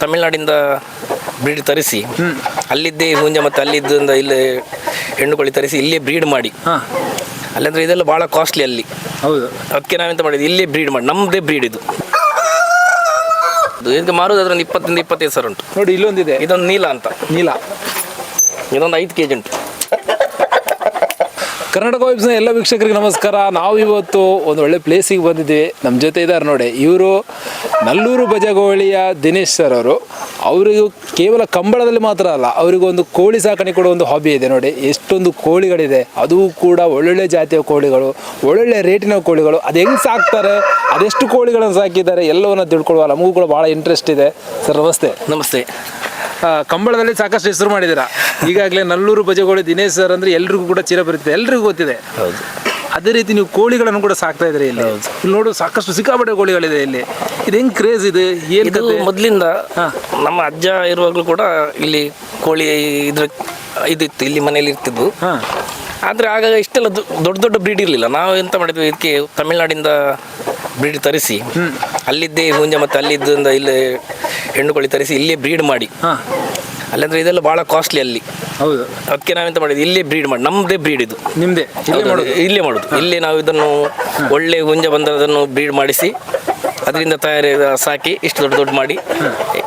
ತಮಿಳ್ನಾಡಿಂದ bread ತರಿಸಿ ಅಲ್ಲಿದ್ದೇ ಹುಂಜ ಮತ್ತು ಅಲ್ಲಿದ್ದಿಂದ ಇಲ್ಲಿ ಹೆಣ್ಣು ಕೋಳಿ ತರಿಸಿ ಇಲ್ಲೇ ಬ್ರೀಡ್ ಮಾಡಿ. ಹಾಂ. ಅಲ್ಲಂದ್ರೆ ಇದೆಲ್ಲ ಭಾಳ ಕಾಸ್ಟ್ಲಿ ಅಲ್ಲಿ. ಹೌದು. ಅದಕ್ಕೆ ನಾವೆಂತ ಮಾಡಿದ್ವಿ? ಇಲ್ಲೇ ಬ್ರೀಡ್ ಮಾಡಿ. ನಮ್ಮದೇ ಬ್ರೀಡ್ ಇದು. ಇದು ಇದಕ್ಕೆ ಮಾರೋದು ಒಂದು ಇಪ್ಪತ್ತಿಂದ ಇಪ್ಪತ್ತೈದು ಸಾವಿರ ಉಂಟು. ನೋಡಿ ಇಲ್ಲೊಂದಿದೆ. ಇದೊಂದು ನೀಲ ಅಂತ. ನೀಲ. ಇದೊಂದು ಐದು ಕೆ ಜಿ ಉಂಟು. ಕರ್ನಾಟಕ ವೈಬ್ಸ್ನ ಎಲ್ಲ ವೀಕ್ಷಕರಿಗೆ ನಮಸ್ಕಾರ. ನಾವು ಇವತ್ತು ಒಂದು ಒಳ್ಳೆ ಪ್ಲೇಸಿಗೆ ಬಂದಿದ್ದೀವಿ. ನಮ್ಮ ಜೊತೆ ಇದ್ದಾರೆ ನೋಡಿ, ಇವರು ನಲ್ಲೂರು ಬಜಗೋಳಿಯ ದಿನೇಶ್ ಸರ್ ಅವರು. ಅವರಿಗೂ ಕೇವಲ ಕಂಬಳದಲ್ಲಿ ಮಾತ್ರ ಅಲ್ಲ ಅವರಿಗೊಂದು ಕೋಳಿ ಸಾಕಣೆ ಕೂಡ ಒಂದು ಹಾಬಿ ಇದೆ ನೋಡಿ. ಎಷ್ಟೊಂದು ಕೋಳಿಗಳಿದೆ. ಅದು ಕೂಡ ಒಳ್ಳೊಳ್ಳೆ ಜಾತಿಯ ಕೋಳಿಗಳು, ಒಳ್ಳೊಳ್ಳೆ ರೇಟಿನ ಕೋಳಿಗಳು. ಅದು ಹೆಂಗೆ ಸಾಕ್ತಾರೆ, ಅದೆಷ್ಟು ಕೋಳಿಗಳನ್ನು ಸಾಕಿದ್ದಾರೆ, ಎಲ್ಲವನ್ನ ತಿಳ್ಕೊಳ್ಳುವ ನಮಗೂ ಕೂಡ ಭಾಳ ಇಂಟ್ರೆಸ್ಟ್ ಇದೆ. ಸರ್, ನಮಸ್ತೆ. ನಮಸ್ತೆ. ಕಂಬಳದಲ್ಲಿ ಸಾಕಷ್ಟು ಹೆಸರು ಮಾಡಿದ್ದೀರಾ? ಈಗಾಗಲೇ ನಲ್ಲೂರು ಭಜಗೋಳಿ ದಿನೇಶ್ ಸರ್ ಅಂದ್ರೆ ಎಲ್ರಿಗೂ ಕೂಡ ಚಿರ ಚಿರಪರಿಚಿತ ಎಲ್ರಿಗೂ ಗೊತ್ತಿದೆ. ಹೌದು. ಅದೇ ರೀತಿ ನೀವು ಕೋಳಿಗಳನ್ನು ಕೂಡ ಸಾಕ್ತಾ ಇದ್ರಿ ಇಲ್ಲಿ. ಇಲ್ಲಿ ನೋಡು ಸಾಕಷ್ಟು ಸಿಕ್ಕಾಪಟ್ಟೆ ಕೋಳಿಗಳಿದೆ ಇಲ್ಲಿ. ಇದು ಹೆಂಗ್ ಕ್ರೇಜ್ ಇದೆ? ಏನು ಮೊದಲಿಂದ. ನಮ್ಮ ಅಜ್ಜ ಇರುವಾಗಲೂ ಕೂಡ ಇಲ್ಲಿ ಕೋಳಿ ಇದ್ರ ಇದಿತ್ತು ಇಲ್ಲಿ ಮನೆಯಲ್ಲಿ ಇರ್ತಿದ್ವು. ಆದರೆ ಆಗ ಇಷ್ಟೆಲ್ಲ ದೊಡ್ಡ ದೊಡ್ಡ ಬ್ರೀಡ್ ಇರಲಿಲ್ಲ. ನಾವು ಎಂತ ಮಾಡಿದ್ವಿ ಇದಕ್ಕೆ ತಮಿಳ್ನಾಡಿಂದ ಬ್ರೀಡ್ ತರಿಸಿ ಅಲ್ಲಿದ್ದೇ ಹುಂಜ ಮತ್ತು ಅಲ್ಲಿದ್ದಿಂದ ಇಲ್ಲಿ ಹೆಣ್ಣು ಕೋಳಿ ತರಿಸಿ ಇಲ್ಲೇ ಬ್ರೀಡ್ ಮಾಡಿ. ಅಲ್ಲಂದ್ರೆ ಇದೆಲ್ಲ ಭಾಳ ಕಾಸ್ಟ್ಲಿ ಅಲ್ಲಿ. ಹೌದು. ಅದಕ್ಕೆ ನಾವೆಂತ ಮಾಡಿದ್ವಿ ಇಲ್ಲೇ ಬ್ರೀಡ್ ಮಾಡಿ. ನಮ್ಮದೇ ಬ್ರೀಡ್ ಇದು. ನಿಮ್ಮದೇ ಇಲ್ಲೇ ಮಾಡೋದು? ಇಲ್ಲೇ ಮಾಡೋದು. ಇಲ್ಲೇ ನಾವು ಇದನ್ನು ಒಳ್ಳೆ ಹುಂಜ ಬಂದದನ್ನು ಬ್ರೀಡ್ ಮಾಡಿಸಿ ಅದರಿಂದ ತಯಾರಿ ಸಾಕಿ ಇಷ್ಟು ದೊಡ್ಡ ದೊಡ್ಡ ಮಾಡಿ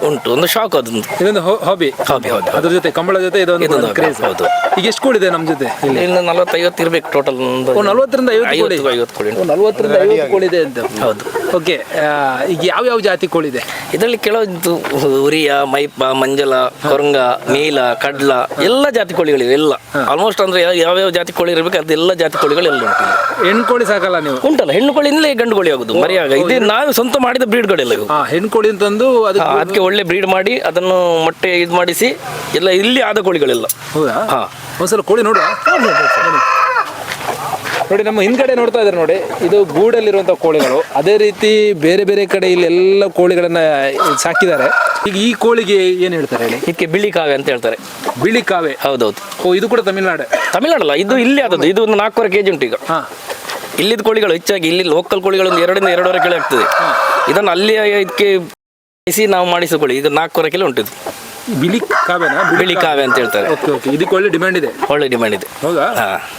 ಉಂಟು ಒಂದು ಶಾಕ್ ಅದೊಂದು ಇದೊಂದು ಹಾಬಿ ಹಾಬಿ ಹೌದು ಅದ್ರ ಜೊತೆ ಕಂಬಳ ಜೊತೆ ಇದೊಂದು ಕ್ರೇಜ್ ಹೌದು. ಈಗ ಎಷ್ಟು ಕೋಳಿ ಇದೆ ನಮ್ಮ ಜೊತೆ ಇಲ್ಲಿ? ಇನ್ನು ನಲವತ್ತೈವತ್ತು ಇರ್ಬೇಕು ಟೋಟಲ್ ನಲವತ್ತರಿಂದ ನಲ್ವತ್ತರಿಂದ ಐವತ್ತು ಕೋಳಿ ಐವತ್ತು ಐವತ್ತು ಕೋಳಿ ನಲವತ್ತರಿಂದ ಐವತ್ತು ಕೋಳಿ ಇದೆ ಅಂತ. ಹೌದು. ಓಕೆ ಈಗ ಯಾವ ಯಾವ ಜಾತಿ ಕೋಳಿ ಇದೆ ಇದರಲ್ಲಿ ಕೆಲವೊಂದು ಉರಿಯ ಮೈಪ ಮಂಜಲ ಕೊರಂಗ ನೀಲ ಕಡ್ಲ ಎಲ್ಲ ಜಾತಿ ಕೋಳಿಗಳಿವೆ ಎಲ್ಲ. ಆಲ್ಮೋಸ್ಟ್ ಅಂದ್ರೆ ಯಾವ- ಯಾವ್ಯಾವ ಜಾತಿ ಕೋಳಿ ಇರಬೇಕು ಅದೆಲ್ಲ ಜಾತಿ ಕೋಳಿಗಳು ಎಲ್ಲ ಉಂಟು ಹೆಣ್ಣು ಕೋಳಿ ಸಾಕಲ್ಲ ನೀವು? ಉಂಟಲ್ಲ ಹೆಣ್ಣು ಕೋಳಿ ಇಲ್ಲೇ ಗಂಡು ಕೋಳಿ ಆಗುದು ಮರಿಯಾಗ. ಇದು ನಾವು ಸ್ವಂತ ಮಾಡಿದ ಬ್ರೀಡ್ಗಳಿಲ್ಲ ಇವು. ಹೆಣ್ಣು ಕೋಳಿ ಅಂತಂದು ಅದಕ್ಕೆ ಅದಕ್ಕೆ ಒಳ್ಳೆ ಬ್ರೀಡ್ ಮಾಡಿ ಅದನ್ನು ಮೊಟ್ಟೆ ಇದು ಮಾಡಿಸಿ ಎಲ್ಲ ಇಲ್ಲಿ ಆದ ಕೋಳಿಗಳೆಲ್ಲ. ಹೌದಾ? ಹಾ. ಒಂದ್ಸಲ ಕೋಳಿ ನೋಡುವ. ನೋಡಿ ನಮ್ಮ ಹಿಂದ್ಗಡೆ ನೋಡ್ತಾ ಇದ್ದಾರೆ ನೋಡಿ ಇದು ಗೂಡಲ್ಲಿರುವಂಥ ಕೋಳಿಗಳು. ಅದೇ ರೀತಿ ಬೇರೆ ಬೇರೆ ಕಡೆ ಇಲ್ಲಿ ಎಲ್ಲ ಕೋಳಿಗಳನ್ನ ಸಾಕಿದ್ದಾರೆ. ಈಗ ಈ ಕೋಳಿಗೆ ಏನು ಹೇಳ್ತಾರೆ ಹೇಳಿ? ಇದಕ್ಕೆ ಬಿಳಿ ಕಾವೆ ಅಂತ ಹೇಳ್ತಾರೆ. ಬಿಳಿ ಕಾವೆ. ಹೌದೌದು. ಓ ಇದು ಕೂಡ ತಮಿಳ್ನಾಡು? ತಮಿಳ್ನಾಡಲ್ಲ ಇದು ಇಲ್ಲಿ ಆದದ್ದು. ಇದು ಒಂದು ನಾಲ್ಕೂವರೆ ಕೆಜಿ ಉಂಟು ಈಗ. ಹಾ. ಇಲ್ಲಿದ ಕೋಳಿಗಳು ಹೆಚ್ಚಾಗಿ ಇಲ್ಲಿ ಲೋಕಲ್ ಕೋಳಿಗಳು ಒಂದು ಎರಡರಿಂದ ಎರಡೂವರೆ ಕಿಲೋ ಆಗ್ತದೆ. ಇದನ್ನು ಅಲ್ಲಿ ಇದಕ್ಕೆ ಬಿಸಿ ನಾವು ಮಾಡಿಸೋ ಕೋಳಿ. ಇದು ನಾಲ್ಕೂವರೆ ಕಿಲೋ ಉಂಟು ಇದು. ಬಿಳಿ ಕಾವೆನಾ ಬಿಳಿ ಕಾವೆ ಅಂತ ಹೇಳ್ತಾರೆ. ಓಕೆ ಓಕೆ ಇದಕ್ಕೆ ಒಳ್ಳೆ ಡಿಮ್ಯಾಂಡ್ ಇದೆ. ಒಳ್ಳೆ ಡಿಮ್ಯಾಂಡ್ ಇದೆ. ಹೌದಾ?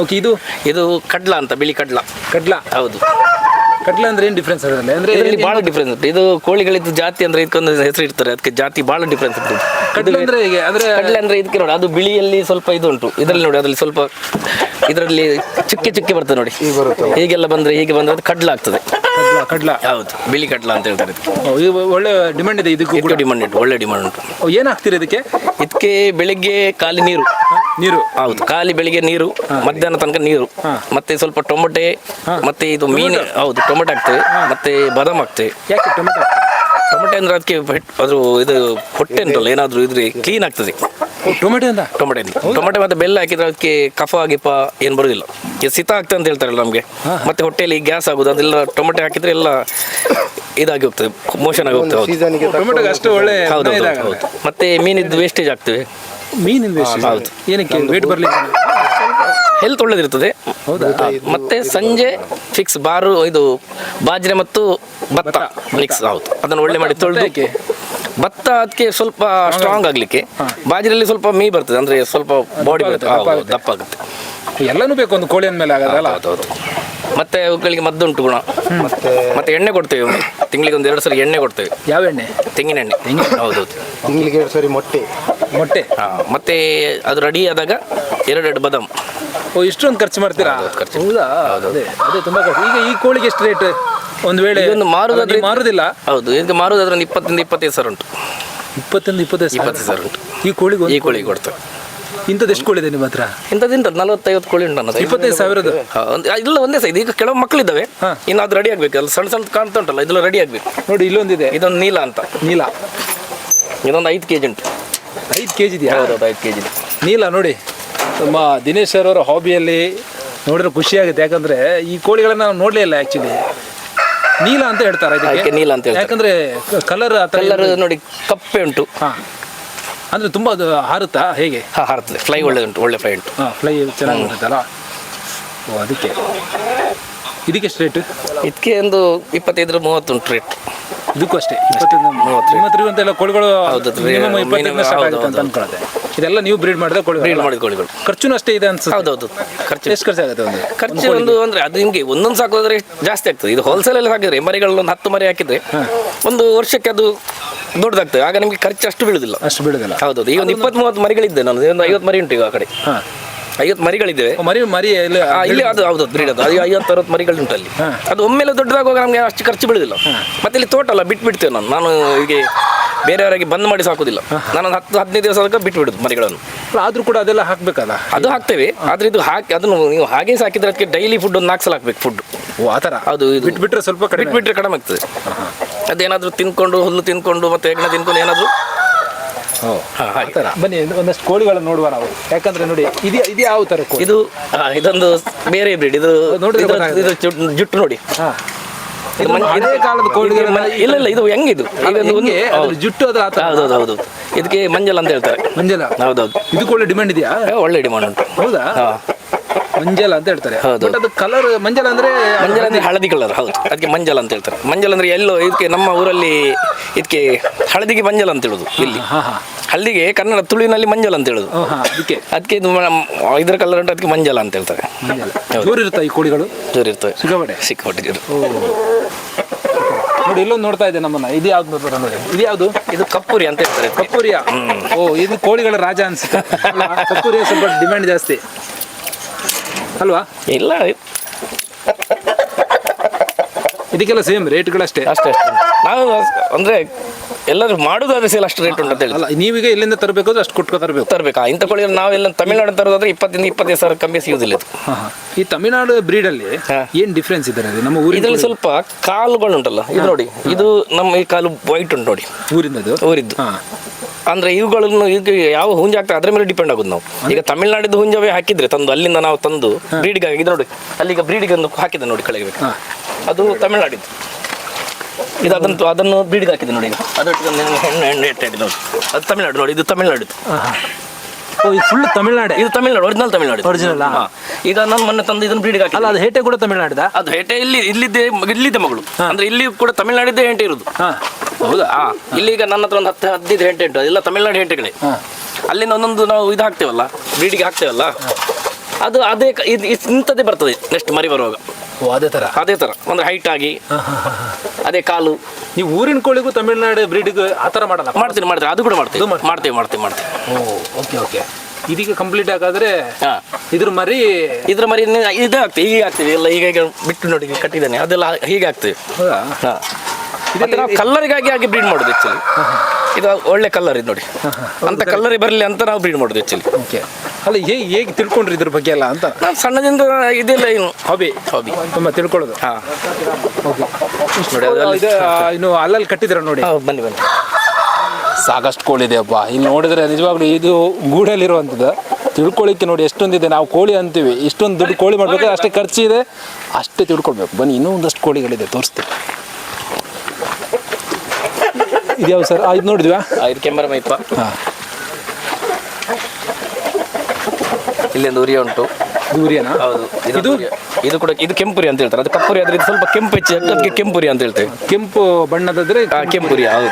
ಓಕೆ ಇದು? ಇದು ಕಡ್ಲಾ ಅಂತ ಬಿಳಿ ಕಡ್ಲ. ಕಡ್ಲಾ? ಹೌದು. ಕಡ್ಲಾ ಅಂದ್ರೆ ಏನು ಡಿಫ್ರೆನ್ಸ್ ಅದರಲ್ಲಿ? ಅಂದ್ರೆ ಇದರಲ್ಲಿ ಬಹಳ ಡಿಫ್ರೆನ್ಸ್ ಉಂಟು. ಇದು ಕೋಳಿಗಳಿದ್ದು ಜಾತಿ ಅಂದ್ರೆ ಇದಕ್ಕೊಂದು ಹೆಸರು ಇಡ್ತಾರೆ ಅದಕ್ಕೆ ಜಾತಿ ಬಹಳ ಡಿಫ್ರೆನ್ಸ್ ಉಂಟು. ಕಡ್ಲೆ ಅಂದ್ರೆ ಹೇಗೆ? ಅಂದ್ರೆ ಕಡ್ಲೆ ಅಂದ್ರೆ ಇದಕ್ಕೆ ನೋಡಿ ಅದು ಬಿಳಿಯಲ್ಲಿ ಸ್ವಲ್ಪ ಇದು ಉಂಟು. ಇದರಲ್ಲಿ ನೋಡಿ ಅದ್ರಲ್ಲಿ ಸ್ವಲ್ಪ ಇದರಲ್ಲಿ ಚುಕ್ಕೆ ಚುಕ್ಕೆ ಬರ್ತದೆ ನೋಡಿ. ಹೀಗೆಲ್ಲ ಬಂದ್ರೆ ಹೀಗೆ ಬಂದ್ರೆ ಅದು ಕಡ್ಲ ಆಗ್ತದೆ. ಕಡ್ಲ ಹೌದು ಬಿಳಿ ಕಡ್ಲ ಅಂತ ಹೇಳ್ತಾರೆ ಇದಕ್ಕೆ. ಇದು ಒಳ್ಳೆ ಡಿಮ್ಯಾಂಡ್ ಇದೆ ಇದಕ್ಕೂ ಕೂಡ? ಇದಕ್ಕೆ ಡಿಮಾಂಡ್ ಉಂಟು ಒಳ್ಳೆ ಡಿಮಾಂಡ್ ಉಂಟು. ಓ, ಏನ್ ಹಾಕ್ತೀರಿ ಇದಕ್ಕೆ? ಇದಕ್ಕೆ ಬೆಳಿಗ್ಗೆ ಖಾಲಿ ನೀರು. ನೀರು. ಹೌದು ಖಾಲಿ ಬೆಳಿಗ್ಗೆ ನೀರು ಮಧ್ಯಾಹ್ನ ತನಕ ನೀರು. ಮತ್ತೆ ಸ್ವಲ್ಪ ಟೊಮೊಟೆ ಮತ್ತೆ ಇದು ಮೀನು ಹೌದು ಟೊಮೊಟೊ ಹಾಕ್ತೇವೆ. ಮತ್ತೆ ಬಾದಾಮ್ ಹಾಕ್ತೇವೆ. ಯಾಕೆ ಟೊಮೆಟೊ ಟೊಮೊಟೊ ಅಂದ್ರೆ ಅದಕ್ಕೆ ಅದು ಇದು ಹೊಟ್ಟೆ ಉಂಟಲ್ಲ ಏನಾದ್ರೂ ಇದ್ರೆ ಕ್ಲೀನ್ ಆಗ್ತದೆ. ಟೊಮೆಟೊ ಅಂತ ಟೊಮೊಟೊ ಟೊಮೊಟೊ ಮತ್ತೆ ಬೆಲ್ಲ ಹಾಕಿದ್ರೆ ಅದಕ್ಕೆ ಕಫ ಗಿಫ ಏನು ಬರೋದಿಲ್ಲ. ಇದು ಸಿತ ಆಗ್ತದೆ ಅಂತ ಹೇಳ್ತಾರಲ್ಲ ನಮಗೆ. ಮತ್ತೆ ಹೊಟ್ಟೆಯಲ್ಲಿ ಗ್ಯಾಸ್ ಆಗೋದು ಅದೆಲ್ಲ ಟೊಮೆಟೊ ಹಾಕಿದ್ರೆ ಎಲ್ಲ ಇದಾಗಿ ಹೋಗ್ತದೆ ಮೋಷನ್ ಆಗಿ ಹೋಗ್ತದೆ ಅಷ್ಟು ಒಳ್ಳೆ ಹೌದು ಹೌದು, ಮತ್ತೆ ಮೀನಿದ್ದು ವೇಸ್ಟೇಜ್ ಆಗ್ತೇವೆ ಮೀನಿನ ವೇಸ್ಟ್ ಹೌದು. ಏನಕ್ಕೆ? ವೇಟ್ ಬರ್ಲಿಕ್ಕೆ ಹೆಲ್ತ್ ಒಳ್ಳೇದಿರ್ತದೆ. ಮತ್ತೆ ಸಂಜೆ ಫಿಕ್ಸ್ ಬಾರು ಇದು ಬಾಜ್ರೆ ಮತ್ತು ಭತ್ತ ಮಿಕ್ಸ್ ಹೌದು. ಅದನ್ನು ಒಳ್ಳೆ ಮಾಡಿ ತೊಳೆದು? ಭತ್ತ ಅದಕ್ಕೆ ಸ್ವಲ್ಪ ಸ್ಟ್ರಾಂಗ್ ಆಗ್ಲಿಕ್ಕೆ ಬಾಜಿರಲ್ಲಿ ಸ್ವಲ್ಪ ಮೀ ಬರ್ತದೆ ಅಂದ್ರೆ ಸ್ವಲ್ಪ ಬಾಡಿ ಬರ್ತದೆ. ದಪ್ಪ ಆಗುತ್ತೆ. ಎಲ್ಲನೂ ಬೇಕು ಒಂದು ಕೋಳಿ ಅಂದ್ಮೇಲೆ ಆಗೋದಲ್ಲ ಹೌದೌದು ಮತ್ತೆ ಅವುಗಳಿಗೆ ಮದ್ದುಂಟು ಗುಣ. ಮತ್ತೆ ಎಣ್ಣೆ ಕೊಡ್ತೇವೆ. ತಿಂಗಳಿಗೆ ಒಂದು ಎರಡು ಸಲ ಎಣ್ಣೆ ಕೊಡ್ತೇವೆ. ಯಾವ ಎಣ್ಣೆ? ತೆಂಗಿನ ಎಣ್ಣೆ. ಹೌದೌದು ತಿಂಗಳಿಗೆ ಎರಡು ಸರಿ ಮೊಟ್ಟೆ. ಮೊಟ್ಟೆ? ಹಾ, ಮತ್ತೆ ಅದು ರೆಡಿ ಆದಾಗ ಎರಡೆರಡು ಬದಾಮ್. ಓ ಇಷ್ಟೊಂದು ಖರ್ಚು ಮಾಡ್ತೀರಾ? ಹೌದು, ಖರ್ಚು. ಹೌದಾ? ಅದೇ ಅದೇ ತುಂಬಾ ಖರ್ಚು. ಈಗ ಈ ಕೋಳಿಗೆ ಎಷ್ಟು ರೇಟ್ ಒಂದು ವೇಳೆ ಇದೊಂದು ಮಾರುದಾದ್ರೆ ನೀವು ಮಾರುದಿಲ್ಲ. ಹೌದು ಇದಕ್ಕೆ ಮಾರುದಾದ್ರೆ ಒಂದು ಇಪ್ಪತ್ತರಿಂದ ಇಪ್ಪತ್ತೈದು ಸಾವಿರ ಉಂಟು. ಇಪ್ಪತ್ತೊಂದು ಇಪ್ಪತ್ತೈದು ಇಪ್ಪತ್ತೈದು ಸಾವಿರ ಉಂಟು. ಈ ಕೋಳಿಗೆ ಈ ಕೋಳಿಗೆ ಕೊಡ್ತಾರೆ ಇಂಥದ್ದು ಎಷ್ಟು ಕೋಳಿ ಇದೆ ನಿಮ್ಮ ಹತ್ರ? ಇಂಥದ್ದು ನಲವತ್ತೈವತ್ತು ಕೋಳಿ ಉಂಟು ನನ್ನ ಹತ್ರ. ಇಪ್ಪತ್ತೈದು ಸಾವಿರದ ಇಲ್ಲ ಒಂದೇ ಸೈಜ್. ಈಗ ಕೆಲವು ಮಕ್ಕಳಿದ್ದಾವೆ. ಇನ್ನು ಅದು ರೆಡಿ ಆಗಬೇಕು. ಅಲ್ಲಿ ಸಣ್ಣ ಸಣ್ಣ ಕಾಣ್ತಾ ಉಂಟಲ್ಲ ಇದೆಲ್ಲ ರೆಡಿ ಆಗಬೇಕು. ನೋಡಿ ಇಲ್ಲೊಂದಿದೆ. ಇದೊಂದು ನೀಲ ಅಂತ. ನೀಲ. ಇದೊಂದು ಐದು ಕೆಜಿ ಉಂಟು. ಐದು ಕೆ ಜಿ ಇದೆಯಾ ಹೌದೌದು ಐದು ಕೆಜಿ ನೀಲ ನೋಡಿ. ನಮ್ಮ ದಿನೇಶ್ ಸರ್ ಅವರ ಹಾಬಿಯಲ್ಲಿ ನೋಡಿದ್ರೆ ಖುಷಿಯಾಗುತ್ತೆ ಯಾಕಂದರೆ ಈ ಕೋಳಿಗಳನ್ನು ನಾವು ನೋಡಲೇ ಇಲ್ಲ ಆಕ್ಚುಲಿ ನೀಲ ಅಂತ ಹೇಳ್ತಾರೆ ಅದಕ್ಕೆ ನೀಲ ಅಂತ ಹೇಳ್ತಾರೆ. ಯಾಕಂದ್ರೆ ಕಲರ್ ಕಲರ್ ನೋಡಿ ಕಪ್ಪೆ ಉಂಟು. ಹಾ. ಅಂದ್ರೆ ತುಂಬಾ ಅದು ಹಾರುತ್ತಾ? ಹೇಗೆ? ಹಾ ಹಾರುತ್ತೆ ಫ್ಲೈ ಒಳ್ಳೆ ಉಂಟು ಒಳ್ಳೆ ಫ್ಲೈ ಉಂಟು. ಹಾ ಫ್ಲೈ ಚೆನ್ನಾಗಿ ಉಂಟಲ್ಲ ಓ ಅದಕ್ಕೆ. ಇದಕ್ಕೆ ಎಷ್ಟು ರೇಟ್ ಇದಕ್ಕೆ ಒಂದು ಇಪ್ಪತ್ತೈದರ ಮೂವತ್ತು ಉಂಟು ರೇಟ್ ಇದಕ್ಕೂ ಅಷ್ಟೇ. ಇಪ್ಪತ್ತೈದು ಮೂವತ್ತು. ಮೂವತ್ತರಿಂದ ಅಂತೆಲ್ಲ ಕೋಳಿಗಳು ಹೌದು, ಅಂತ ಅನ್ಕೊಳ್ಳುತ್ತೆ ಇದೆಲ್ಲ ನೀವು ಬ್ರೀಡ್ ಮಾಡಿದ ಕೋಳಿ ಬ್ರೀಡ್ ಮಾಡಿದ ಕೋಳಿಗಳು ಖರ್ಚು ಅಷ್ಟೇ ಇದೆ ಅನ್ಸುತ್ತೆ. ಹೌದೌದು. ಖರ್ಚು. ಎಷ್ಟು ಖರ್ಚಾಗುತ್ತೆ ಒಂದು? ಖರ್ಚು ಒಂದು ಅಂದ್ರೆ ಅದು ನಿಮಗೆ ಒಂದೊಂದು ಸಾಕೋದ್ರೆ ಜಾಸ್ತಿ ಆಗ್ತದೆ. ಇದು ಹೋಲ್ಸೇಲ್ ಅಲ್ಲಿ ಹಾಕಿದ್ರೆ ಮರಿಗಳು ಒಂದು ಹತ್ತು ಮರಿ ಹಾಕಿದ್ರೆ ಒಂದು ವರ್ಷಕ್ಕೆ ಅದು ದೊಡ್ಡದಾಗ್ತದೆ. ಆಗ ನಿಮಗೆ ಖರ್ಚು ಅಷ್ಟು ಬೀಳುದಿಲ್ಲ. ಅಷ್ಟು ಬೀಳುದಿಲ್ಲ. ಹೌದೌದು. ಈಗ ಒಂದು ಇಪ್ಪತ್ತ್ ಮೂವತ್ತು ಮರಿಗಳಿದ್ದೆ ನಾನು. ಒಂದು ಐವತ್ತು ಮರಿ ಉಂಟು ಈಗ ಆ ಕಡೆ. ಐವತ್ತು ಮರಿಗಳಿದ್ದೇವೆ. ಮರಿ ಮರಿ ಇಲ್ಲ ಇಲ್ಲಿ ಅದು ಹೌದು ಬ್ರೀಡ್ ಅದು ಅದು ಐವತ್ತು ಅರವತ್ತು ಮರಿಗಳು ಉಂಟು ಅಲ್ಲಿ. ಅದು ಒಮ್ಮೆಲೆ ದೊಡ್ಡದಾಗುವಾಗ ನಮಗೆ ಅಷ್ಟು ಖರ್ಚು ಬೀಳುದಿಲ್ಲ. ಮತ್ತೆ ಇಲ್ಲಿ ತೋಟ ಅಲ್ಲ ಬಿಟ್ಟು ಬಿಡ್ತೇವೆ ನಾನು. ನಾನು ಹೀಗೆ ಬೇರೆಯವರಿಗೆ ಬಂದ್ ಮಾಡಿ ಸಾಕುದಿಲ್ಲ. ನಾನು ಒಂದು ಹತ್ತು ಹದಿನೈದು ದಿವಸ ಅದಕ್ಕೆ ಬಿಟ್ಟು ಬಿಡುದು ಮರಿಗಳನ್ನು ಆದ್ರೂ ಕೂಡ ಅದೆಲ್ಲ ಹಾಕ್ಬೇಕಲ್ಲ? ಅದು ಹಾಕ್ತೇವೆ ಆದ್ರೆ ಇದು ಹಾಕಿ ಅದನ್ನು ನೀವು ಹಾಗೆ ಸಾಕಿದ್ರೆ ಅದಕ್ಕೆ ಡೈಲಿ ಫುಡ್ ಒಂದು ನಾಲ್ಕು ಸಲ ಹಾಕ್ಬೇಕು ಫುಡ್ ಓ ಆ ಥರ? ಅದು ಇದು. ಬಿಟ್ಬಿಟ್ರೆ ಸ್ವಲ್ಪ ಬಿಟ್ಬಿಟ್ರೆ ಕಡಿಮೆ ಆಗ್ತದೆ. ಅದೇನಾದರೂ ತಿನ್ಕೊಂಡು ಹುಲ್ಲು ತಿನ್ಕೊಂಡು ಮತ್ತೆ ಹೆಗ್ಣ ತಿನ್ಕೊಂಡು ಏನಾದರೂ ಬನ್ನಿ ಒಂದಷ್ಟು ಕೋಳಿಗಳನ್ನು ನೋಡುವ ನಾವು. ಯಾಕಂದ್ರೆ ನೋಡಿ ಇದು ಇದು ಯಾವ ತರ ಕೋಳಿ? ಇದು ಇದೊಂದು ಬೇರೆ ಬ್ರೀಡ್. ಇದು ನೋಡಿದ್ರೆ ಇದು- ಗೊತ್ತಾಗುತ್ತೆ. ಇದು ಜುಟ್- ಜುಟ್ಟು ನೋಡಿ. ಹಾ. ಇದು ಮನ್- ಹಳೆ ಕಾಲದ ಕೋಳಿಗಳ ಇದು ಮನ್- ಇಲ್ಲ ಇಲ್ಲ ಇದು ಹೆಂಗಿದು? ಈಗ ಒಂದು- ಹೆಂಗೆ? ಅದ್ರ ಹೌದು. ಜುಟ್ಟು ಅದ್ರ ಆ ಥರ. ಹೌದು ಹೌದು. ಇದಕ್ಕೆ ಮಂಜಲ್ ಅಂತ ಹೇಳ್ತಾರೆ. ಮಂಜಲ ಹೌದೌದು. ಇದು ಕೋಳಿ ಡಿಮ್ಯಾಂಡ್ ಇದೆಯಾ? ಒಳ್ಳೆ ಡಿಮಾಂಡ್ ಉಂಟು. ಹೌದಾ? ಹಾ. ಮಂಜಲ ಅಂತ ಹೇಳ್ತಾರೆ. ಹೌದು. ಬಟ್ ಅದು ಕಲರ್ ಮಂಜಲ ಅಂದ್ರೆ ಮಂಜಲ್ ಅಂದ್ರೆ ಹಳದಿ. ಕಲರ್ ಹೌದು. ಅದಕ್ಕೆ ಮಂಜಲ್ ಅಂತ ಹೇಳ್ತಾರೆ. ಮಂಜಲ್ ಅಂದ್ರೆ ಎಲ್ಲೋ ಇದಕ್ಕೆ ನಮ್ಮ ಊರಲ್ಲಿ ಇದಕ್ಕೆ ಹಳದಿಗೆ ಮಂಜಲ್ ಅಂತ ಹೇಳುದು ಇಲ್ಲಿ. ಹಾ ಹಾ. ಹಳದಿಗೆ ಕನ್ನಡ ತುಳುವಿನಲ್ಲಿ ಮಂಜಲ್ ಅಂತ ಹೇಳುದು. ಓ ಹಾ ಅದಕ್ಕೆ. ಅದಕ್ಕೆ ಇದು ಮ- ಇದ್ರ ಕಲರ್ ಉಂಟು ಅದಕ್ಕೆ ಮಂಜಲ ಅಂತ ಹೇಳ್ತಾರೆ. ಮಂಜಲ. ಹೌದು. ಜೋರು ಈ ಕೋಳಿಗಳು? ಜೋರು ಇರ್ತವೆ. ಸಿಕ್ಕಾಪಟ್ಟೆ? ಸಿಕ್ಕಾಪಟ್ಟೆ ಜೋರು. ನೋಡಿ ಇಲ್ಲೊಂದು ನೋಡ್ತಾ ಇದೆ ನಮ್ಮನ್ನ. ಇದು ಯಾವ್ದು ನೋಡ್ತಾರೆ ನೋಡಿ. ಇದು ಯಾವ್ದು? ಇದು ಕಪ್ಪುರಿ ಅಂತ ಹೇಳ್ತಾರೆ. ಇದಕ್ಕೆ. ಕಪ್ಪೂರಿಯ ಓ ಇದು ಕೋಳಿಗಳ ರಾಜ ಅನ್ಸುತ್ತೆ. ಅಲ್ವಾ? ಕಪ್ಪೂರಿಯ ಸ್ವಲ್ಪ ಡಿಮ್ಯಾಂಡ್ ಜಾಸ್ತಿ. ಅಲ್ವಾ? ಇಲ್ಲ ಇದಕ್ಕೆಲ್ಲ ಸೇಮ್ ರೇಟ್ಗಳಷ್ಟೇ ಅಷ್ಟೇ ಅಷ್ಟೇ. ನಾವು ಅಂದ್ರೆ ಎಲ್ಲರೂ ಮಾಡುದಾದ್ರೆ ಸೇಲ್ ಅಷ್ಟು ರೇಟ್ ಉಂಟು ಅಂತ ಹೇಳಿ. ಅಲ್ಲ ನೀವೀಗ ಎಲ್ಲಿಂದ ತರಬೇಕಾದ್ರೆ ಅಷ್ಟು ಕೊಟ್ಕೊ ತರಬೇಕು. ತರಬೇಕಾ. ಇಂಥ ಕೋಳಿ ನಾವೆಲ್ಲ ತಮಿಳ್ನಾಡು ತರೋದಾದ್ರೆ ಇಪ್ಪತ್ತಿಂದ ಇಪ್ಪತ್ತೈದು ಸಾವಿರ ಕಮ್ಮಿ ಸಿಗುದಿಲ್ಲ ಇದು. ಈ ತಮಿಳ್ನಾಡು ಬ್ರೀಡಲ್ಲಿ ಅಲ್ಲಿ ಏನ್ ಡಿಫ್ರೆನ್ಸ್ ಇದೆ ಅದು ನಮ್ಮ ಊರಿನ ಇದರಲ್ಲಿ ಸ್ವಲ್ಪ ಕಾಲುಗಳು ಉಂಟಲ್ಲ ಇದು ನೋಡಿ. ಇದು ನಮ್ಮ ಈ ಕಾಲು ವೈಟ್ ಉಂಟು ನೋಡಿ. ಊರಿನದು ಊರಿದ್ದು. ಅಂದ್ರೆ ಇವುಗಳನ್ನು ಈಗ ಯಾವ ಹುಂಜ ಆಗ್ತದೆ ಅದ್ರ ಮೇಲೆ ಡಿಪೆಂಡ್ ಆಗುದು ನಾವು. ಈಗ ತಮಿಳ್ನಾಡಿದ್ದು ಹುಂಜವೇ ಹಾಕಿದ್ರೆ ತಂದು ಅಲ್ಲಿಂದ ನಾವು ತಂದು ಬ್ರೀಡಿಗೆ ಇದು ನೋಡಿ ಅಲ್ಲಿಗೆ ಬ್ರೀಡಿಗೆ ಒಂದು ಹಾಕಿದೆ ನೋಡಿ ಕೆಳಗೆ. ಅದು ತಮಿಳ್ನಾಡಿದ್ದು. ಇದು ಅದನ್ನು ಅದನ್ನು ಬ್ರೀಡಿಗೆ ಹಾಕಿದೆ ನೋಡಿ ಈಗ. ಅದೊಟ್ಟಿಗೆ ಹೆಣ್ಣು ಹೆಣ್ಣು ನೋಡಿ. ಅದು ತಮಿಳ್ನಾಡು ನೋಡಿ ಇದು ತಮಿಳ್ನಾಡಿದ್ದು. ಓ ಇದು ಫುಲ್ ತಮಿಳ್ನಾಡು? ಇದು ತಮಿಳ್ನಾಡು ಒರಿಜಿನಲ್ ತಮಿಳ್ನಾಡು ಒರಿಜಿನಲ್. ಈಗ ನಾನು ಮೊನ್ನೆ ತಂದು ಇದನ್ನು ಬ್ರೀಡಿಗೆ ಹಾಕಿ ಅಲ್ಲ ಅದು ಹೇಟೆ ಕೂಡ ತಮಿಳ್ನಾಡಿದ? ಅದು ಹೇಟೆ ಇಲ್ಲಿ ಇಲ್ಲಿದ್ದೆ ಇಲ್ಲಿದ್ದೆ ಮಗಳು. ಅಂದ್ರೆ ಇಲ್ಲಿ ಕೂಡ ತಮಿಳ್ನಾಡಿದ್ದೇ ಹೆಂಟೆ ಇರುದು. ಹೌದಾ? ಇಲ್ಲಿ ಈಗ ನನ್ನ ಹತ್ರ ಒಂದು ಹತ್ತು ಹದಿನೈದು ಹೆಂಟೆ ಉಂಟು. ಅದೆಲ್ಲ ತಮಿಳ್ನಾಡು ಹೆಂಟೆಗಳೇ. ಅಲ್ಲಿಂದ ಒಂದೊಂದು ನಾವು ಇದು ಹಾಕ್ತೇವಲ್ಲ ಬ್ರೀಡಿಗೆ ಹಾಕ್ತೇವಲ್ಲ ಅದು ಅದೇ ಇದು ಇಂಥದ್ದೇ ಬರ್ತದೆ ನೆಕ್ಸ್ಟ್ ಮರಿ ಬರುವಾಗ. ಅದೇ ತರ. ಅದೇ ತರ. ಒಂದು ಹೈಟ್ ಆಗಿ ಅದೇ ಕಾಲು. ನೀವು ಊರಿನ ಕೋಳಿಗೂ ತಮಿಳ್ನಾಡು ಬ್ರೀಡಿಗೂ ಆ ಥರ ಮಾಡಲ್ಲ? ಮಾಡ್ತೀನಿ ಮಾಡ್ತೀನಿ. ಅದು ಕೂಡ ಮಾಡ್ತೀವಿ ಮಾಡ್ತೀವಿ ಮಾಡ್ತೀವಿ. ಮಾಡ್ತೇವೆ. ಓ ಓಕೆ ಓಕೆ. ಇದೀಗ ಕಂಪ್ಲೀಟ್ ಆಗಾದ್ರೆ ಇದ್ರ ಮರಿ ಇದ್ರ ಮರಿ ಇದೇ ಆಗ್ತದೆ ಹೀಗೆ ಆಗ್ತದೆ ಎಲ್ಲ ಈಗ ಬಿಟ್ಟು ನೋಡಿ ಕಟ್ಟಿದ್ದಾನೆ. ಅದೆಲ್ಲ ಹೀಗೆ ಆಗ್ತದೆ ಹೌದಾ? ಹಾ. ಮತ್ತೆ ನಾವು ಕಲ್ಲರಿಗಾಗಿ ಆಗಿ ಬ್ರೀಡ್ ಮಾಡೋದು ಆ್ಯಕ್ಚುಲಿ ಇದು ಒಳ್ಳೆ ಕಲ್ಲರ್ ಇದು ನೋಡಿ ಅಂತ ಕಲ್ಲರಿ ಬರಲಿ ಅಂತ ನಾವು ಬ್ರೀಡ್ ಮಾಡೋದು ಆ್ಯಕ್ಚುಲಿ ಓಕೆ ಅಲ್ಲ ಹೇಗೆ ಹೇಗೆ ತಿಳ್ಕೊಂಡ್ರಿ ಇದ್ರ ಬಗ್ಗೆ ಎಲ್ಲ ಅಂತ? ನಾನು ಸಣ್ಣದಿಂದ ಇದೆಲ್ಲ ಏನು? ಹಾಬಿ ಹಾಬಿ ತುಂಬ ತಿಳ್ಕೊಳ್ಳೋದು. ಹಾಂ. ಓಕೆ ನೋಡಿ ಅದರಲ್ಲಿ ಇದು ಇನ್ನು ಅಲ್ಲಲ್ಲಿ ಕಟ್ಟಿದ್ರ ನೋಡಿ? ಹಾ, ಬನ್ನಿ ಬನ್ನಿ. ಸಾಕಷ್ಟು ಕೋಳಿ ಇದೆಯಪ್ಪ ಇಲ್ಲಿ ನೋಡಿದ್ರೆ ನಿಜವಾಗ್ಲೂ ಇದು ಗೂಡಲ್ಲಿರುವಂಥದ್ದು. ತಿಳ್ಕೊಳ್ಳಿಕ್ಕೆ ನೋಡಿ ಎಷ್ಟೊಂದಿದೆ. ನಾವು ಕೋಳಿ ಅಂತೀವಿ. ಇಷ್ಟೊಂದು ದುಡ್ಡು ಕೋಳಿ ಮಾಡ್ಬೇಕಾದ್ರೆ ಅಷ್ಟೇ ಖರ್ಚಿದೆ. ಅಷ್ಟೇ ತಿಳ್ಕೊಳ್ಬೇಕು. ಬನ್ನಿ ಇನ್ನೂ ಒಂದಷ್ಟು ಕೋಳಿಗಳಿದೆ. ತೋರಿಸ್ತೀನಿ. ಇದ್ಯಾವ ಸರ್? ಇದು ನೋಡಿದ್ವಾ? ಇದು ಕೆಂಬರ ಮೈಪ. ಹಾಂ. ಇಲ್ಲೊಂದು ಉರಿಯ ಉಂಟು. ಉರಿಯನಾ? ಹೌದು ಇದು? ಇದು ಕೂಡ ಇದು ಕೆಂಪುರಿ ಅಂತ ಹೇಳ್ತಾರೆ. ಅದು ಕಪ್ಪುರಿ ಆದ್ರೆ ಇದು ಸ್ವಲ್ಪ ಕೆಂಪು ಹೆಚ್ಚು ಅದಕ್ಕೆ ಕೆಂಪುರಿ ಅಂತ ಹೇಳ್ತೇವೆ. ಕೆಂಪು ಬಣ್ಣದಾದ್ರೆ ಕೆಂಪುರಿ ಹೌದು.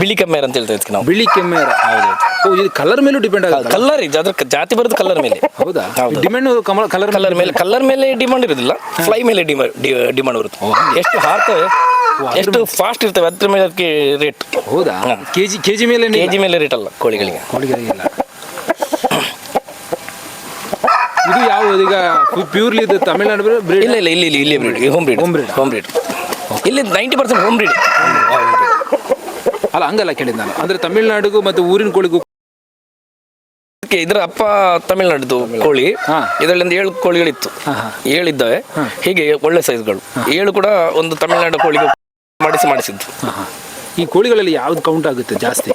ಬಿಳಿ ಕೆಮ್ಮೇರ್ ಅಂತ ಹೇಳ್ತೇವೆ ಇದಕ್ಕೆ ನಾವು. ಬಿಳಿ ಕೆಮ್ಮೇರ. ಹೌದು ಓ ಇದು ಕಲರ್ ಮೇಲೂ ಡಿಪೆಂಡ್ ಆಗುತ್ತೆ ಕಲರ್ ಇದು. ಅದ್ರ ಜಾತಿ ಬರೋದು ಕಲರ್ ಮೇಲೆ. ಹೌದಾ. ಡಿಮ್ಯಾಂಡ್ ಕಮಲ ಕಲರ್ ಕಲರ್ ಮೇಲೆ ಕಲರ್ ಮೇಲೆ ಡಿಮಾಂಡ್ ಇರೋದಿಲ್ಲ. ಫ್ಲೈ ಮೇಲೆ ಡಿಮಾಂಡ್ ಬರುತ್ತೆ. ಎಷ್ಟು ಹಾರ್ತವೆ? ಎಷ್ಟು ಫಾಸ್ಟ್ ಇರ್ತವೆ ಅದ್ರ ಮೇಲೆ ಅದಕ್ಕೆ ರೇಟ್ ಹೌದಾ. ಕೆಜಿ ಕೆಜಿ ಮೇಲೆ ಕೆಜಿ ಮೇಲೆ ರೇಟ್ ಅಲ್ಲ ಕೋಳಿಗಳಿಗೆ. ಕೋಳಿಗಳಿಗೆಲ್ಲ ಇದು ಯಾವುದು? ಈಗ ಪ್ಯೂರ್ಲಿ ಇದು ತಮಿಳ್ನಾಡು ಬ್ರೀಡ್ ಇಲ್ಲ ಇಲ್ಲ ಇಲ್ಲಿ ಇಲ್ಲಿ ಇಲ್ಲಿ breed home breed home breed home breed ಇಲ್ಲಿ ನೈಂಟಿ ಪರ್ಸೆಂಟ್ ಹೋಮ್ ಬ್ರೀಡ್ ಅಲ್ಲ ಹಂಗಲ್ಲ ಕೇಳಿದ್ ನಾನು. ಅಂದ್ರೆ ತಮಿಳ್ನಾಡಿಗೂ ಮತ್ತೆ ಊರಿನ ಕೋಳಿಗೂ ಇದಕ್ಕೆ ಇದರ ಅಪ್ಪ ತಮಿಳ್ನಾಡಿದ್ದು ಕೋಳಿ. ಇದರಲ್ಲಿ ಒಂದು ಏಳು ಕೋಳಿಗಳಿತ್ತು. ಏಳಿದ್ದಾವೆ. ಹೀಗೆ ಒಳ್ಳೆ ಸೈಜ್ಗಳು ಏಳು ಕೂಡ ಒಂದು ತಮಿಳ್ನಾಡು ಕೋಳಿಗೆ ಮಾಡಿಸಿ ಮಾಡಿಸಿದ್ದು. ಈ ಕೋಳಿಗಳಲ್ಲಿ ಯಾವ್ದು ಕೌಂಟ್ ಆಗುತ್ತೆ ಜಾಸ್ತಿ?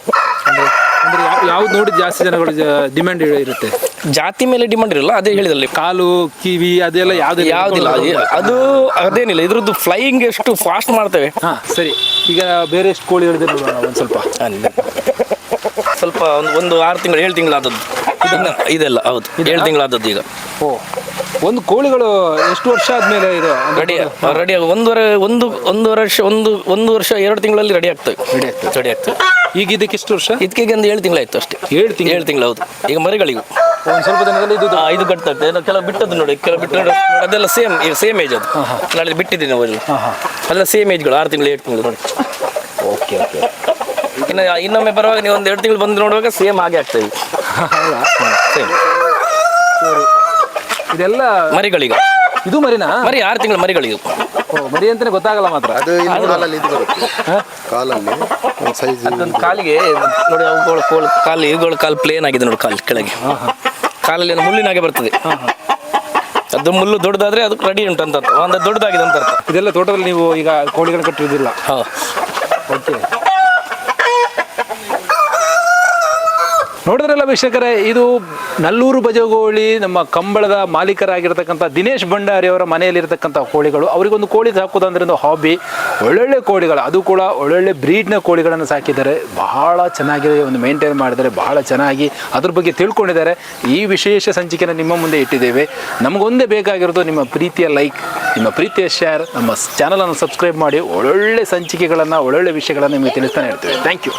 ಅಂದ್ರೆ ಅಂದ್ರೆ ಯಾವ- ಯಾವ್ದು ನೋಡಿ ಜಾಸ್ತಿ ಜನಗಳು ಡಿಮ್ಯಾಂಡ್ ಇರುತ್ತೆ? ಜಾತಿ ಮೇಲೆ ಡಿಮಾಂಡ್ ಇರಲ್ಲ ಅದೇ ಹೇಳಿದಲ್ಲಿ ಕಾಲು ಕಿವಿ ಅದೆಲ್ಲ ಯಾವ್ದು ಯಾವ್ದಿಲ್ಲ ಅದು- ಅದು ಅದೇನಿಲ್ಲ ಇದ್ರದ್ದು ಫ್ಲೈಯಿಂಗ್ ಎಷ್ಟು ಫಾಸ್ಟ್ ಮಾಡ್ತೇವೆ. ಹಾ ಸರಿ. ಈಗ ಬೇರೆ ಎಷ್ಟು ಕೋಳಿ ಹೇಳಿದೆ ನೋಡೋಣ ಒಂದು ಸ್ವಲ್ಪ. ಅಲ್ಲಿ. ಸ್ವಲ್ಪ ಒಂದು ಒಂದು ಆರು ತಿಂಗಳು ಏಳು ತಿಂಗಳಾದದ್ದು. ಇದೆಲ್ಲ ಹೌದು. ಏಳು ತಿಂಗಳಾದದ್ದು ಈಗ. ಓ ಒಂದು ಕೋಳಿಗಳು ಎಷ್ಟು ವರ್ಷ ಆದ್ಮೇಲೆ ಇದು ರೆಡಿ ರೆಡಿ ಒಂದೂವರೆ ಒಂದು ಒಂದೂವರೆ ವರ್ಷ ಒಂದು ಒಂದು ವರ್ಷ ಎರಡು ತಿಂಗಳಲ್ಲಿ ರೆಡಿ ಆಗ್ತವೆ ರೆಡಿ ಆಗ್ತದೆ. ರೆಡಿ ಆಗ್ತದೆ. ಈಗ ಇದಕ್ಕೆ ಎಷ್ಟು ವರ್ಷ? ಇದಕ್ಕೆ ಒಂದು ಏಳು ತಿಂಗಳಾಯ್ತು ಅಷ್ಟೇ. ಏಳು ತಿಂಗಳು? ಏಳು ತಿಂಗಳು ಹೌದು. ಈಗ ಮರಿಗಳಿವು. ಒಂದು ಸ್ವಲ್ಪ ದಿನದಲ್ಲಿ ಇದು ಆ, ಇದು ಕಟ್ತದೆ ಏನೋ ಕೆಲವು ಬಿಟ್ಟದ್ದು ನೋಡಿ ಕೆಲವು ಬಿಟ್ಟು ನೋಡಿ. ಅದೆಲ್ಲ ಸೇಮ್ ಈಗ ಸೇಮ್ ಏಜ್ ಅದು. ನಾಳೆ ಬಿಟ್ಟಿದ್ದೀನಿ ನಾವು ಎಲ್ಲ. ಅದೆಲ್ಲ ಸೇಮ್ ಏಜ್ಗಳು ಆರು ತಿಂಗಳು ಏಳು ತಿಂಗಳು ನೋಡಿ. ಓಕೆ ಓಕೆ ಇನ್ನು ಇನ್ನೊಮ್ಮೆ ಬರುವಾಗ ನೀವು ಒಂದು ಎರಡು ತಿಂಗಳು ಬಂದು ನೋಡುವಾಗ ಸೇಮ್ ಹಾಗೆ ಆಗ್ತದೆ. ಸೇಮ್. ಇದೆಲ್ಲ ಮರಿಗಳಿಗೆ. ಇದು ಮರಿನಾ? ಮರಿ ಆರು ತಿಂಗಳ ಮರಿಗಳಿಗೆ. ಓ, ಮರಿ ಅಂತಾನೆ ಗೊತ್ತಾಗಲ್ಲ ಮಾತ್ರ. ಅದು ಇಲ್ಲಿ ಕಾಲಲ್ಲಿ ಇದು ಬರುತ್ತೆ. ಕಾಲಲ್ಲಿ ಸೈಜ್ ಅದೊಂದು ಕಾಲಿಗೆ ನೋಡಿ ಅವುಗಳ ಕೋಲ್ ಕಾಲು ಇವುಗಳ ಕಾಲು ಪ್ಲೇನ್ ಆಗಿದೆ ನೋಡಿ ಕಾಲು ಕೆಳಗೆ. ಕಾಲಲ್ಲಿ ಒಂದು ಮುಳ್ಳಿನ ಹಾಗೆ ಬರ್ತದೆ. ಅದು ಮುಳ್ಳು ದೊಡ್ಡದಾದ್ರೆ ಅದು ರೆಡಿ ಉಂಟು ಅಂತ ಅರ್ಥ. ಒಂದು ದೊಡ್ಡದಾಗಿದೆ ಅಂತ ಅರ್ಥ. ಇದೆಲ್ಲ ತೋಟದಲ್ಲಿ ನೀವು ಈಗ ಕೋಳಿಗಳು ಕಟ್ಟಿರೋದಿಲ್ಲ ಹಾಂ ಓಕೆ ನೋಡಿದ್ರಲ್ಲ ವೀಕ್ಷಕರೇ, ಇದು ನಲ್ಲೂರು ಬಜಗೋಳಿ ನಮ್ಮ ಕಂಬಳದ ಮಾಲೀಕರಾಗಿರ್ತಕ್ಕಂಥ ದಿನೇಶ್ ಭಂಡಾರಿ ಅವರ ಮನೆಯಲ್ಲಿರ್ತಕ್ಕಂಥ ಕೋಳಿಗಳು. ಅವರಿಗೊಂದು ಕೋಳಿ ಸಾಕೋದಂದ್ರೆ ಒಂದು ಹಾಬಿ ಒಳ್ಳೊಳ್ಳೆ ಕೋಳಿಗಳು. ಅದು ಕೂಡ ಒಳ್ಳೊಳ್ಳೆ ಬ್ರೀಡ್ನ ಕೋಳಿಗಳನ್ನು ಸಾಕಿದ್ದಾರೆ. ಬಹಳ ಚೆನ್ನಾಗಿದೆ, ಒಂದು ಮೇಂಟೈನ್ ಮಾಡಿದ್ದಾರೆ, ಬಹಳ ಚೆನ್ನಾಗಿ ಅದ್ರ ಬಗ್ಗೆ ತಿಳ್ಕೊಂಡಿದ್ದಾರೆ. ಈ ವಿಶೇಷ ಸಂಚಿಕೆನ ನಿಮ್ಮ ಮುಂದೆ ಇಟ್ಟಿದ್ದೇವೆ. ನಮಗೊಂದೇ ಬೇಕಾಗಿರೋದು ನಿಮ್ಮ ಪ್ರೀತಿಯ ಲೈಕ್ ನಿಮ್ಮ ಪ್ರೀತಿಯ ಶೇರ್ ನಮ್ಮ ಚಾನಲನ್ನು ಸಬ್ಸ್ಕ್ರೈಬ್ ಮಾಡಿ. ಒಳ್ಳೊಳ್ಳೆ ಸಂಚಿಕೆಗಳನ್ನು, ಒಳ್ಳೊಳ್ಳೆ ವಿಷಯಗಳನ್ನು ನಿಮಗೆ ತಿಳಿಸ್ತಾನೆ ಇರ್ತೀವಿ. Thank you